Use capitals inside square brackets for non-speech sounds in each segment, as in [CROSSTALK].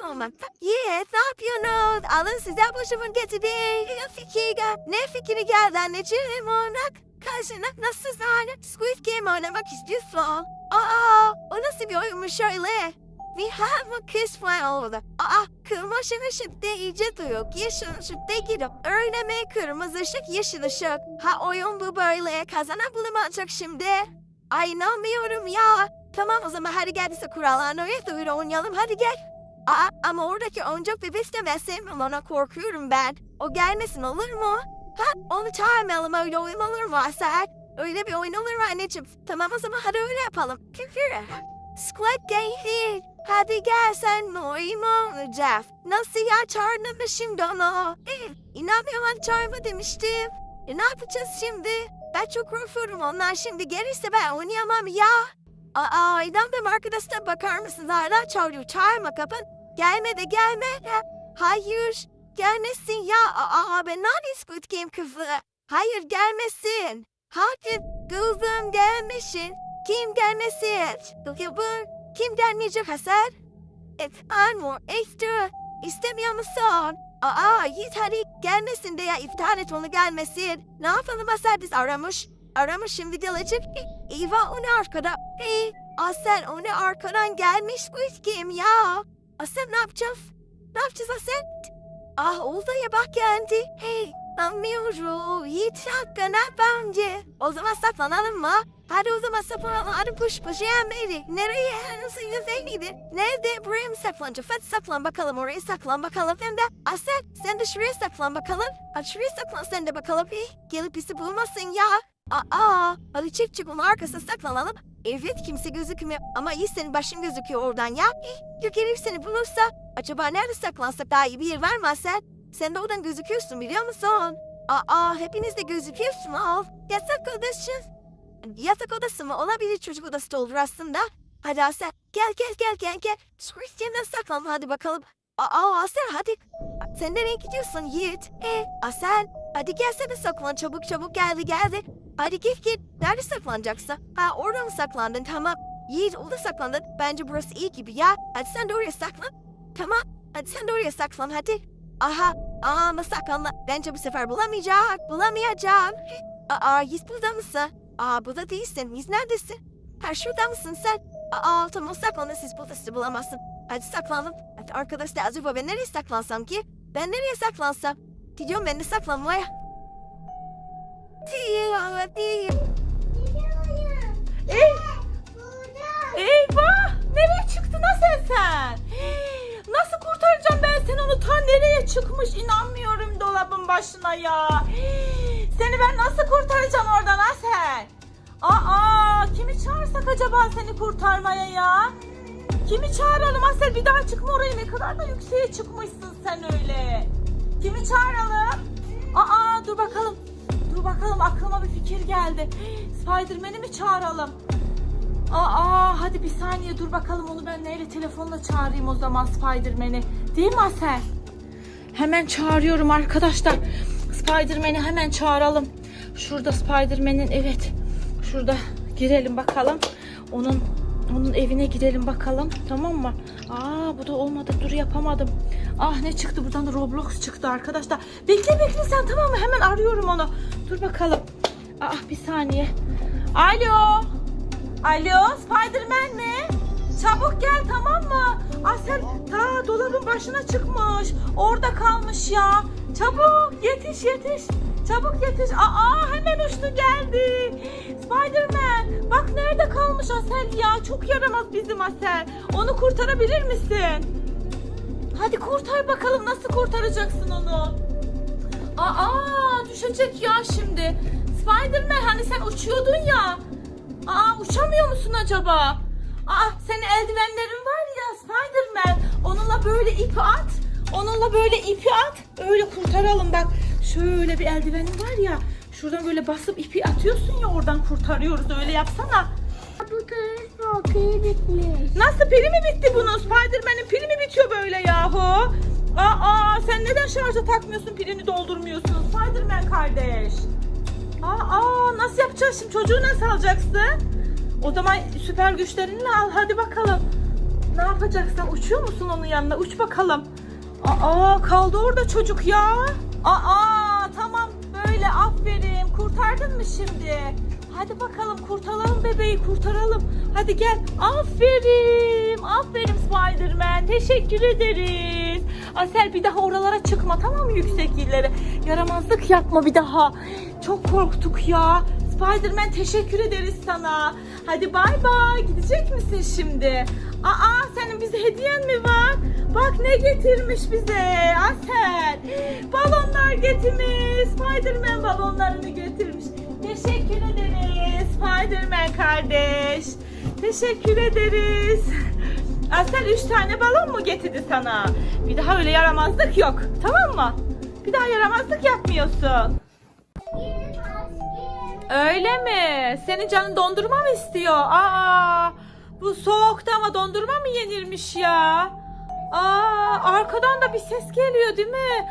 sormak. Yes, ne yapıyorsunuz? Alın size başımın getirdiği fikir gel. Ne fikri geldi anneciğim oynak? Karşına nasıl yani? Squid Game oynamak istiyorsun. Aa, o nasıl bir oyunmuş öyle? Bir hamur kız falan oldu. Aa, kırmızı ışık da iyice duyuk. Yeşil ışık da gidip. Öğrenme kırmızı ışık, yeşil ışık. Ha oyun bu böyle. Kazanan bulamayacak şimdi. Ay inanmıyorum ya. Tamam o zaman hadi gel bize kurallarını öğret de öyle oynayalım hadi gel. Aa, ama oradaki oyuncak ben sevmem ona korkuyorum ben. O gelmesin olur mu? Ha onu çağırmayalım öyle oyun olur mu Asel? Öyle bir oyun olur mu anneciğim? Tamam o zaman hadi öyle yapalım. Kükür. Squid Game Hadi gel sen oyun oynayacağız. Nasıl ya çağırdın mı şimdi onu? Eh, inanmıyorum çağırma demiştim. E ne yapacağız şimdi? Ben çok korkuyorum onlar şimdi gelirse ben oynayamam ya. Aa inanmıyorum arkadaşlar bakar mısınız hala çağırıyor çağırma kapın. Gelme de gelme. Ha, Hayır gelmesin ya. Aa ben nerede Squid Game kızı? Hayır gelmesin. Hayır kızım gelmesin. Kim gelmesin? Kızım kim gelmeyecek Hasan? Et anmur işte. İstemiyor musun? Aa Yiğit hadi gelmesin de ya iptal et onu gelmesin. Ne yapalım Hasan biz aramış. Aramış şimdi gelecek. Eva onu arkada. Hey, Asel onu arkadan gelmiş Squid Game ya. Asel ne yapacağız? Ne yapacağız Asel? Ah oldu ya bak geldi. Hey anlamıyorum. Yiğit hakkında bence. O zaman saklanalım mı? Hadi o zaman saklanalım. Push push yemeği. Nereye? Nasıl yüzeydi? Nerede? Buraya mı saklanacağız? Hadi saklan bakalım oraya saklan bakalım. Hem de Asel sen de şuraya saklan bakalım. Hadi şuraya saklan sen de bakalım. Gelip bizi bulmasın ya. Aa, hadi çık çık onun arkasına saklanalım. Evet kimse gözükmüyor ama iyi senin başın gözüküyor oradan ya. Eh, Ya gelip seni bulursa acaba nerede saklansak daha iyi bir yer mı sen? De oradan gözüküyorsun biliyor musun? Aa hepiniz de gözüküyorsunuz. Yatak odası. Yatak odası mı? Olabilir çocuk odası da olur aslında. Hadi Asel gel gel gel gel gel. Christian'dan saklan hadi bakalım. Aa Asel hadi. Sen nereye gidiyorsun Yiğit? E Asel hadi gelsene saklan çabuk çabuk geldi geldi. Hadi git git. Nerede saklanacaksın? Ha orada mı saklandın? Tamam. Yiğit orada saklandın. Bence burası iyi gibi ya. Hadi sen de oraya saklan. Tamam. Hadi sen de oraya saklan hadi. Aha. Aa ama saklanma. Bence bu sefer bulamayacak. Bulamayacağım. Aa Yiğit burada mısın? Aa burada değilsin. Yiğit neredesin? Ha şurada mısın sen? Aa tamam saklanın siz burada sizi bulamazsın. Hadi saklanın. Hadi arkadaşlar acaba ben nereye saklansam ki? Ben nereye saklansam? Gidiyorum ben de saklanmaya. Hadi. Ey, eyvah! Nereye çıktın ha sen Nasıl kurtaracağım ben seni onu ta nereye çıkmış inanmıyorum dolabın başına ya. Seni ben nasıl kurtaracağım oradan ha sen? Aa kimi çağırsak acaba seni kurtarmaya ya? Kimi çağıralım Asel bir daha çıkma oraya ne kadar da yükseğe çıkmışsın sen öyle. Kimi çağıralım? Aa dur bakalım. Dur bakalım aklıma bir fikir geldi. Spiderman'i mi çağıralım? Aa hadi bir saniye dur bakalım onu ben neyle telefonla çağırayım o zaman Spiderman'i. Değil mi Asel? Hemen çağırıyorum arkadaşlar. Spiderman'i hemen çağıralım. Şurada Spiderman'in evet. Şurada girelim bakalım. Onun onun evine girelim bakalım. Tamam mı? Aa bu da olmadı. Dur yapamadım. Ah ne çıktı? Buradan da Roblox çıktı arkadaşlar. Bekle bekle sen tamam mı? Hemen arıyorum onu. Dur bakalım. Ah bir saniye. Alo. Alo Spiderman mi? Çabuk gel tamam mı? Asel ta dolabın başına çıkmış. Orada kalmış ya. Çabuk yetiş yetiş. Çabuk yetiş. Aa hemen uçtu geldi. Spiderman bak nerede kalmış Asel ya. Çok yaramaz bizim Asel. Onu kurtarabilir misin? Hadi kurtar bakalım nasıl kurtaracaksın onu? Aa düşecek ya şimdi. Spiderman hani sen uçuyordun ya. Aa uçamıyor musun acaba? Aa senin eldivenlerin var ya Spiderman. Onunla böyle ipi at. Onunla böyle ipi at. Öyle kurtaralım bak. Şöyle bir eldivenin var ya. Şuradan böyle basıp ipi atıyorsun ya oradan kurtarıyoruz. Öyle yapsana. Pili bitmiş. Nasıl pili mi bitti bunun? Spiderman'in pili mi bitiyor böyle yahu? Aa sen neden şarja takmıyorsun pilini doldurmuyorsun Spiderman kardeş? Aa nasıl yapacağız şimdi çocuğu nasıl alacaksın? O zaman süper güçlerinle al hadi bakalım. Ne yapacaksan uçuyor musun onun yanına? Uç bakalım. Aa kaldı orada çocuk ya. Aa tamam böyle aferin. Kurtardın mı şimdi? Hadi bakalım kurtaralım bebeği kurtaralım. Hadi gel. Aferin. Aferin Spiderman. Teşekkür ederiz. Asel bir daha oralara çıkma tamam mı yüksek yerlere? Yaramazlık yapma bir daha. Çok korktuk ya. Spiderman teşekkür ederiz sana. Hadi bay bay. Gidecek misin şimdi? Aa senin bize hediyen mi var? Bak ne getirmiş bize Asel. Balonlar getirmiş. Spiderman balonlarını getirmiş. Teşekkür ederiz Spiderman kardeş. Teşekkür ederiz. Asel üç tane balon mu getirdi sana? Bir daha öyle yaramazlık yok. Tamam mı? Bir daha yaramazlık yapmıyorsun. Öyle mi? Senin canın dondurma mı istiyor? Aa, bu soğukta ama dondurma mı yenirmiş ya? Aa, arkadan da bir ses geliyor değil mi?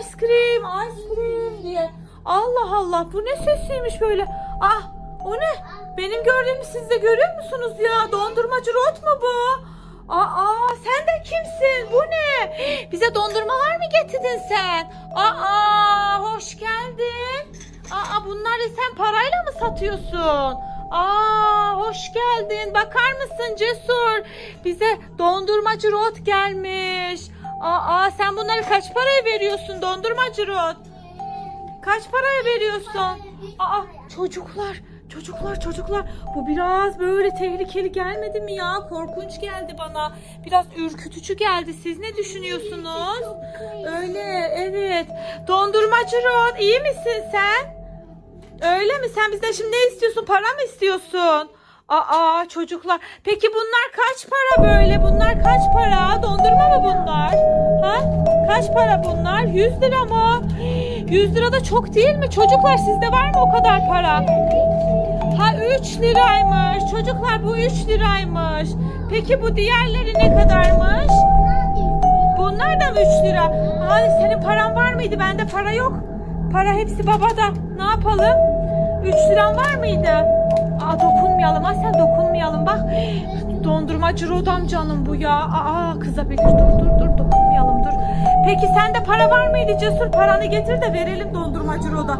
Ice cream, ice cream diye. Allah Allah bu ne sesiymiş böyle? Ah o ne? Benim gördüğümü siz de görüyor musunuz ya? Dondurmacı rot mu bu? Aa sen de kimsin? Bu ne? Bize dondurmalar mı getirdin sen? Aa hoş geldin. Aa bunları sen parayla mı satıyorsun? Aa hoş geldin. Bakar mısın Cesur? Bize dondurmacı rot gelmiş. Aa sen bunları kaç paraya veriyorsun dondurmacı rot? Kaç paraya veriyorsun? Aa çocuklar, çocuklar, çocuklar. Bu biraz böyle tehlikeli gelmedi mi ya? Korkunç geldi bana. Biraz ürkütücü geldi. Siz ne düşünüyorsunuz? Öyle, evet. Dondurmacı Rod, iyi misin sen? Öyle mi? Sen bizden şimdi ne istiyorsun? Para mı istiyorsun? Aa çocuklar. Peki bunlar kaç para böyle? Bunlar kaç para? Dondurma mı bunlar? Ha? Kaç para bunlar? 100 lira mı? 100 lira da çok değil mi? Çocuklar sizde var mı o kadar para? Ha 3 liraymış. Çocuklar bu 3 liraymış. Peki bu diğerleri ne kadarmış? Bunlar da mı 3 lira? Hani senin paran var mıydı? Bende para yok. Para hepsi babada. Ne yapalım? 3 liran var mıydı? Aa dokunmayalım. Ha sen dokunmayalım. Bak dondurmacı rodam canım bu ya. Aa kızabilir. Dur dur dur dokunmayalım dur. Peki sende para var mıydı Cesur? Paranı getir de verelim dondurmacı roda.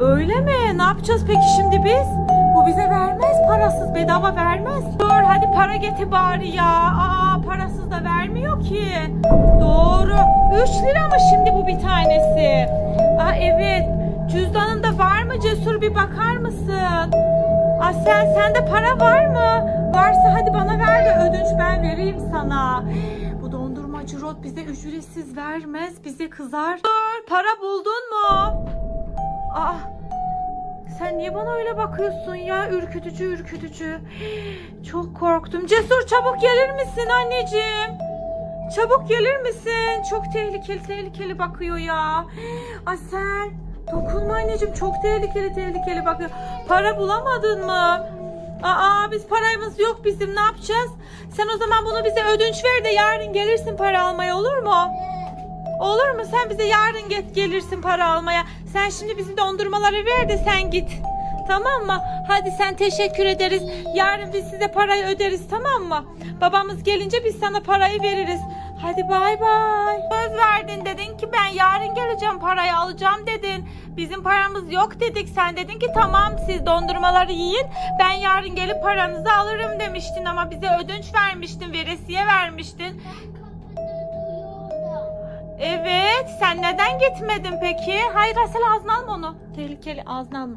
Öyle mi? Ne yapacağız peki şimdi biz? Bu bize vermez parasız bedava vermez. Dur hadi para getir bari ya. Aa parasız da vermiyor ki. Doğru. 3 lira mı şimdi bu bir tanesi? Aa evet. Cüzdanında var mı Cesur bir bakar mısın? Aa sen sende para var mı? Varsa hadi bana ver de ödünç ben vereyim sana. Bu dondurmacı Rod bize ücretsiz vermez. Bize kızar. Dur para buldun mu? Aa sen niye bana öyle bakıyorsun ya? Ürkütücü ürkütücü. Çok korktum. Cesur çabuk gelir misin anneciğim? Çabuk gelir misin? Çok tehlikeli tehlikeli bakıyor ya. Asel dokunma anneciğim çok tehlikeli tehlikeli bakıyor. Para bulamadın mı? Aa biz paramız yok bizim ne yapacağız? Sen o zaman bunu bize ödünç ver de yarın gelirsin para almaya olur mu? Olur mu? Sen bize yarın get gelirsin para almaya. Sen şimdi bizim dondurmaları ver de sen git. Tamam mı? Hadi sen teşekkür ederiz. Yarın biz size parayı öderiz tamam mı? Babamız gelince biz sana parayı veririz. Hadi bay bay. Söz verdin dedin ki ben yarın geleceğim parayı alacağım dedin. Bizim paramız yok dedik. Sen dedin ki tamam siz dondurmaları yiyin. Ben yarın gelip paranızı alırım demiştin ama bize ödünç vermiştin, veresiye vermiştin. Evet, sen neden gitmedin peki? Hayır Asel ağzına alma onu. Tehlikeli ağzına alma.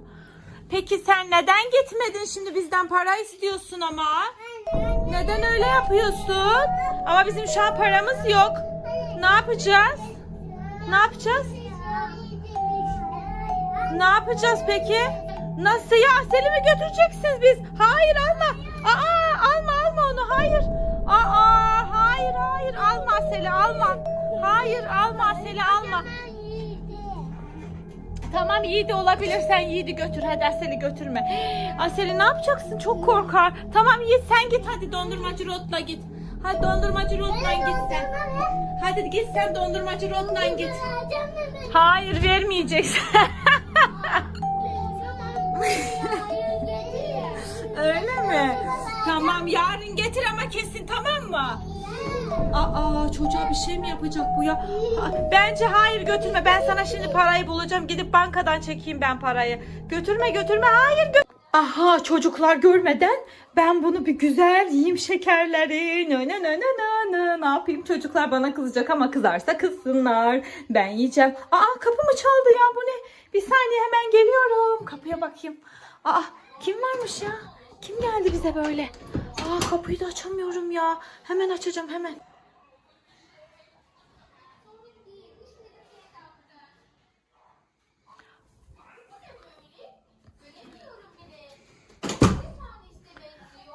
Peki sen neden gitmedin şimdi bizden para istiyorsun ama? Neden öyle yapıyorsun? Ama bizim şu an paramız yok. Ne yapacağız? Ne yapacağız? Ne yapacağız peki? Nasıl ya? Asel'i mi götüreceksiniz biz? Hayır alma. Aa alma alma onu. Hayır. Aa hayır hayır alma Asel'i alma. Hayır alma Asel'i alma. Tamam Yiğit'i olabilir sen Yiğit'i götür hadi Asel'i götürme. Asel'i ne yapacaksın çok korkar. Tamam Yiğit sen git hadi dondurmacı rotla git. Hadi dondurmacı rotla git sen. Hadi git sen dondurmacı rotla git. Hayır vermeyeceksin. [LAUGHS] Öyle mi? Tamam yarın getir ama kesin tamam mı? Aa çocuğa bir şey mi yapacak bu ya? Bence hayır götürme. Ben sana şimdi parayı bulacağım. Gidip bankadan çekeyim ben parayı. Götürme götürme hayır gö- Aha çocuklar görmeden ben bunu bir güzel yiyeyim şekerleri. Nö nö nö nö nö. Ne yapayım çocuklar bana kızacak ama kızarsa kızsınlar. Ben yiyeceğim. Aa kapı mı çaldı ya bu ne? Bir saniye hemen geliyorum. Kapıya bakayım. Aa kim varmış ya? Kim geldi bize böyle? Aa kapıyı da açamıyorum ya. Hemen açacağım hemen.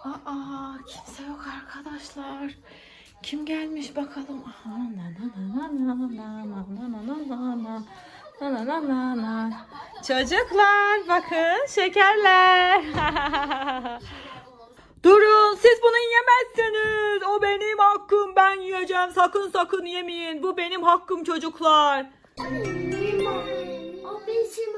Aa kimse yok arkadaşlar. Kim gelmiş bakalım. Aha, na na na na na na na na na na na na. Na. Çocuklar bakın şekerler. [LAUGHS] Durun siz bunu yemezsiniz. O benim hakkım ben yiyeceğim. Sakın sakın yemeyin. Bu benim hakkım çocuklar. O bizim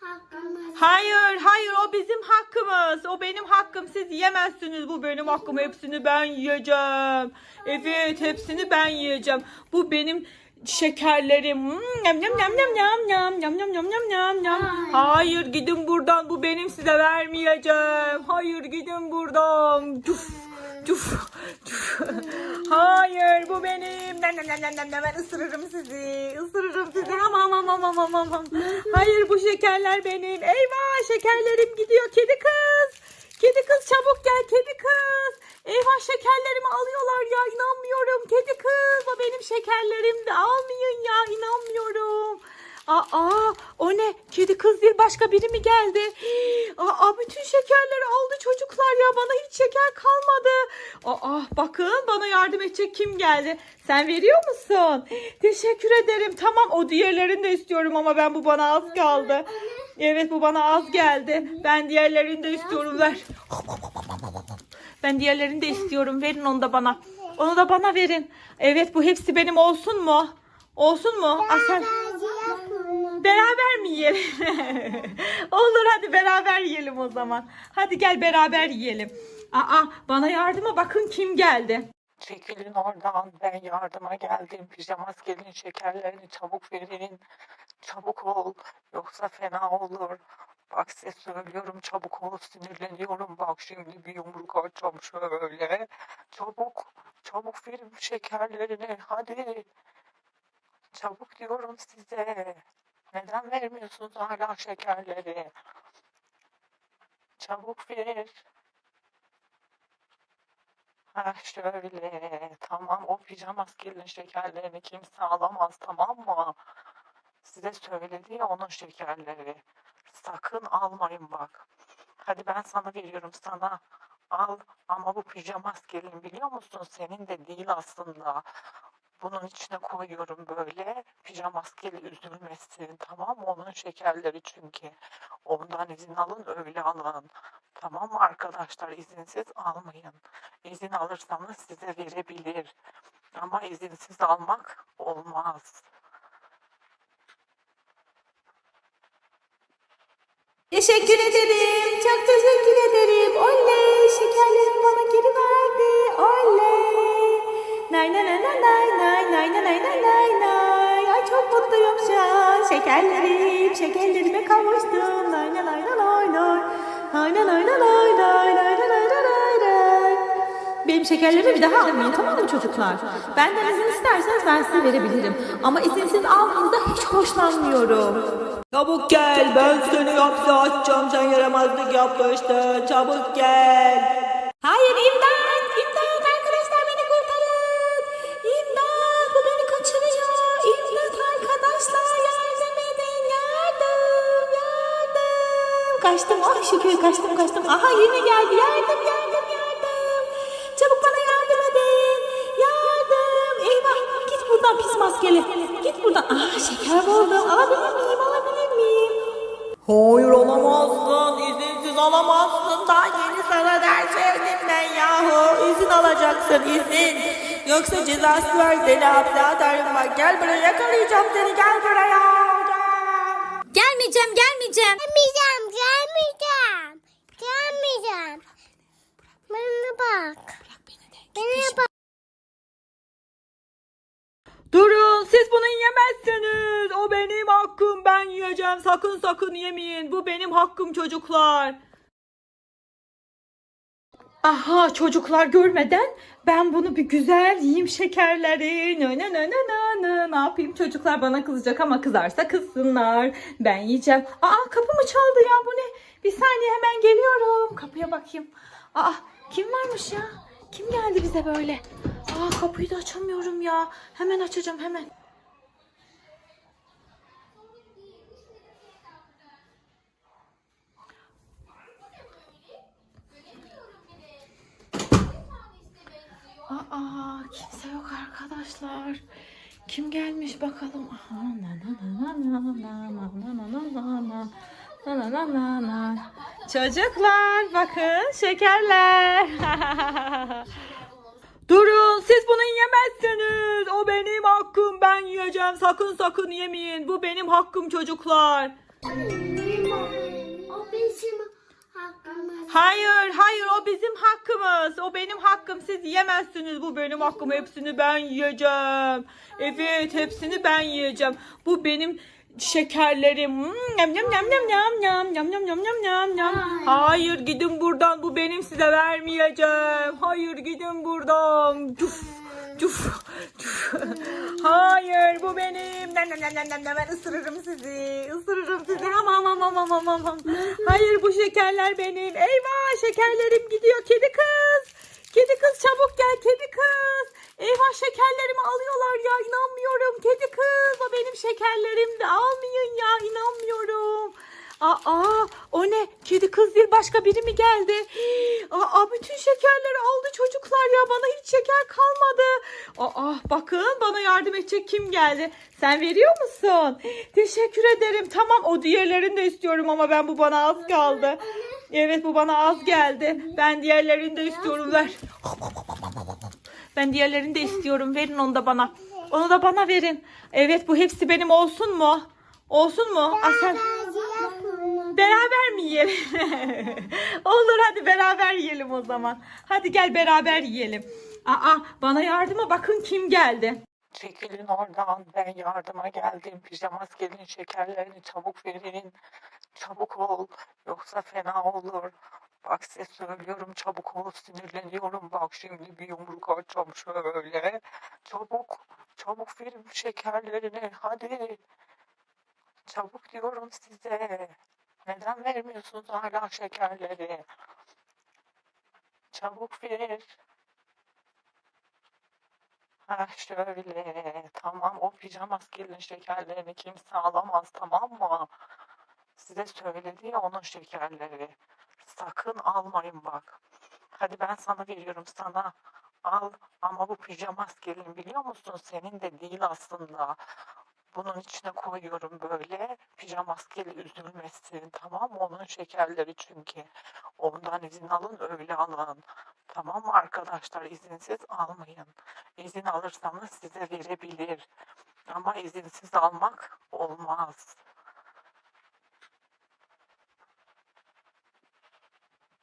hakkımız. Hayır, hayır o bizim hakkımız. O benim hakkım. Siz yiyemezsiniz. Bu benim hakkım. Hepsini ben yiyeceğim. Evet, hepsini ben yiyeceğim. Bu benim şekerlerim. Hmm, Yam yam yam yam yam yam yam yam yam yam yam yam. Hayır, gidin buradan. Bu benim size vermeyeceğim. Hayır, gidin buradan. Cuf, cuf, cuf. Hayır, bu benim. Nem nem nem nem. Ben ısırırım sizi. Isırırım sizi. Aman aman aman aman aman. Hayır, bu şekerler benim. Eyvah, şekerlerim gidiyor. Kedi kız. Kedi kız çabuk gel kedi kız. Eyvah şekerlerimi alıyorlar ya inanmıyorum. Kedi kız o benim şekerlerim de almayın ya inanmıyorum. Aa o ne? Kedi kız değil başka biri mi geldi? [GASPS] Aa bütün şekerleri aldı çocuklar ya bana hiç şeker kalmadı. Aa bakın bana yardım edecek kim geldi? Sen veriyor musun? Teşekkür ederim. Tamam o diğerlerini de istiyorum ama ben bu bana az kaldı. Evet bu bana az geldi. Ben diğerlerini de istiyorum ver. [LAUGHS] Ben diğerlerini de istiyorum. Verin onu da bana. Onu da bana verin. Evet bu hepsi benim olsun mu? Olsun mu? Asel. Beraber mi yiyelim? [LAUGHS] Olur hadi beraber yiyelim o zaman. Hadi gel beraber yiyelim. Aa bana yardıma bakın kim geldi. Çekilin oradan ben yardıma geldim. Pijama askerin şekerlerini çabuk verin. Çabuk ol yoksa fena olur. Bak size söylüyorum çabuk ol sinirleniyorum. Bak şimdi bir yumruk atacağım şöyle. Çabuk çabuk verin şekerlerini hadi. Çabuk diyorum size. Neden vermiyorsunuz hala şekerleri? Çabuk ver. Ha şöyle. Tamam o pijama askerin şekerlerini kimse alamaz tamam mı? Size söyledi ya onun şekerleri. Sakın almayın bak. Hadi ben sana veriyorum sana. Al ama bu pijama askerin biliyor musun? Senin de değil aslında. Bunun içine koyuyorum böyle. Pijama askeri üzülmesin. Tamam mı? Onun şekerleri çünkü. Ondan izin alın öyle alın. Tamam mı arkadaşlar? İzinsiz almayın. İzin alırsanız size verebilir. Ama izinsiz almak olmaz. Teşekkür ederim. Çok teşekkür ederim. Oley. Şekerlerimi bana geri verdi. Oley. Nay nay nay nay nay nay nay nay nay nay. Ay çok mutluyum şu an. Şekerlerim. Şekerlerime kavuştum. Nay nay nay nay nay nay. Nay nay nay nay nay nay nay nay. Benim şekerlerimi bir daha almayın tamam mı çocuklar? Benden izin isterseniz ben size verebilirim. Ama izinsiz almanızda hiç hoşlanmıyorum. Çabuk gel ben seni hapse atacağım sen yaramazlık yapmıştın çabuk gel. Kaçtım şükür kaçtım kaçtım. Aha yine geldi yardım yardım yardım. Çabuk bana yardım edin. Yardım. Eyvah git buradan pis maskeli. Git buradan. Ah şeker buldum. Alabilir miyim alabilir miyim? Hayır alamazsın. İzinsiz alamazsın. Daha yeni sana ders verdim ben yahu. İzin alacaksın izin. Yoksa cezası var seni hapse atarım bak. Gel buraya yakalayacağım seni gel buraya. Gel. Gelmeyeceğim, gelmeyeceğim. Gelmeyeceğim. Bak. Bana bak. Durun siz bunu yiyemezsiniz. O benim hakkım ben yiyeceğim. Sakın sakın yemeyin. Bu benim hakkım çocuklar. Aha çocuklar görmeden ben bunu bir güzel yiyeyim şekerleri. Nö nö nö nö nö. Ne yapayım çocuklar bana kızacak ama kızarsa kızsınlar. Ben yiyeceğim. Aa kapı mı çaldı ya bu ne? Bir saniye hemen geliyorum. Kapıya bakayım. Aa kim varmış ya? Kim geldi bize böyle? Aa kapıyı da açamıyorum ya. Hemen açacağım hemen. Aa kimse yok arkadaşlar. Kim gelmiş bakalım. Aha, na na na na na na na na na na na na. Na na na na. Çocuklar bakın şekerler. [LAUGHS] Durun siz bunu yiyemezsiniz. O benim hakkım ben yiyeceğim. Sakın sakın yemeyin. Bu benim hakkım çocuklar. O bizim hakkımız. Hayır, hayır o bizim hakkımız. O benim hakkım. Siz yiyemezsiniz. Bu benim hakkım. Hepsini ben yiyeceğim. Evet, hepsini ben yiyeceğim. Bu benim şekerlerim. Hmm, Yam yam yam yam yam yam yam yam yam yam yam yam. Hayır, gidin buradan. Bu benim size vermeyeceğim. Hayır, gidin buradan. Cuf, cuf, cuf. Hayır, bu benim. Nem nem nem nem nem. Ben ısırırım sizi. Isırırım sizi. Aman aman aman aman aman. Hayır, bu şekerler benim. Eyvah, şekerlerim gidiyor. Kedi kız. Kedi kız çabuk gel kedi kız. Eyvah şekerlerimi alıyorlar ya inanmıyorum. Kedi kız o benim şekerlerim de almayın ya inanmıyorum. Aa o ne? Kedi kız değil başka biri mi geldi? [GASPS] Aa bütün şekerleri aldı çocuklar ya bana hiç şeker kalmadı. Aa bakın bana yardım edecek kim geldi? Sen veriyor musun? Teşekkür ederim. Tamam o diğerlerini de istiyorum ama ben bu bana az kaldı. Evet bu bana az geldi. Ben diğerlerini de istiyorum ver. Ben diğerlerini de istiyorum. Verin onu da bana. Onu da bana verin. Evet bu hepsi benim olsun mu? Olsun mu? Ah. Beraber mi yiyelim? [LAUGHS] Olur hadi beraber yiyelim o zaman. Hadi gel beraber yiyelim. Aa bana yardıma bakın kim geldi. Çekilin oradan. Ben yardıma geldim. Pijamaz gelin şekerlerini çabuk verin. Çabuk ol. Yoksa fena olur. Bak size söylüyorum çabuk ol. Sinirleniyorum. Bak şimdi bir yumruk atacağım şöyle. Çabuk. Çabuk verin şekerlerini. Hadi. Çabuk diyorum size. Neden vermiyorsunuz hala şekerleri? Çabuk ver. Ha şöyle. Tamam o pijama askerinin şekerlerini kimse alamaz tamam mı? Size söyledi ya onun şekerleri. Sakın almayın bak. Hadi ben sana veriyorum sana. Al ama bu pijama askerin biliyor musun? Senin de değil aslında. Bunun içine koyuyorum böyle. Pijama askeri üzülmesin. Tamam mı? Onun şekerleri çünkü. Ondan izin alın öyle alın. Tamam mı arkadaşlar? İzinsiz almayın. İzin alırsanız size verebilir. Ama izinsiz almak olmaz.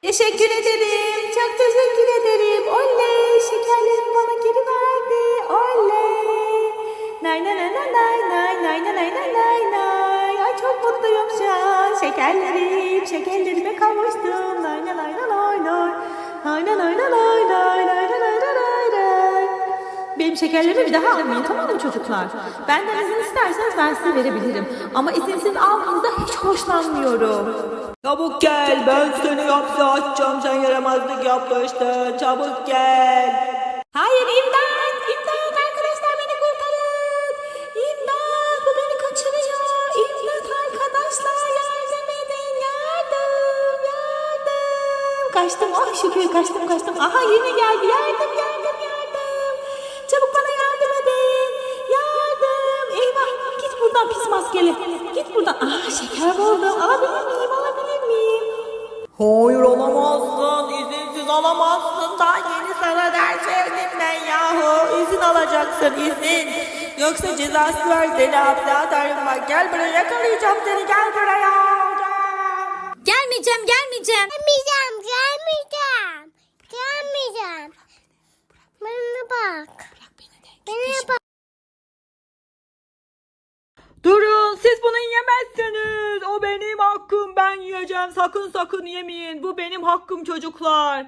Teşekkür ederim. Çok teşekkür ederim. Oley. Şekerlerimi bana geri verdi. Oley. Nay nay nay nay nay nay nay nay nay nay nay. Ay çok mutluyum şu an. Şekerlerim. Şekerlerime kavuştum. Nay nay nay nay nay nay. Nay nay nay nay nay nay nay nay nay. Benim şekerlerimi bir daha almayın tamam mı çocuklar? Benden izin isterseniz ben size verebilirim. Ama izinsiz almanızda hiç hoşlanmıyorum. Çabuk gel ben seni hapse atacağım sen yaramazlık yapmıştın çabuk gel. Hayır imdat imdat arkadaşlar beni kurtarın. İmdat bu beni kaçırıyor. İmdat arkadaşlar yardım edin yardım yardım. Kaçtım ah şükür kaçtım kaçtım. Aha yine geldi yardım yardım yardım. Çabuk bana yardım edin. Yardım. Eyvah git buradan pis maskeli. Git buradan. Aa şeker buldum. Alabilir? Hayır alamazsın. İzinsiz alamazsın. Daha yeni sana ders verdim ben yahu. İzin alacaksın izin. Yoksa cezası var seni hapse atarım bak. Gel buraya yakalayacağım seni gel buraya. Gel. Gelmeyeceğim, gelmeyeceğim. Gelmeyeceğim, gelmeyeceğim. Bana bak. Bana bak. Durun siz bunu yiyemezsiniz. O benim hakkım ben yiyeceğim. Sakın sakın yemeyin. Bu benim hakkım çocuklar.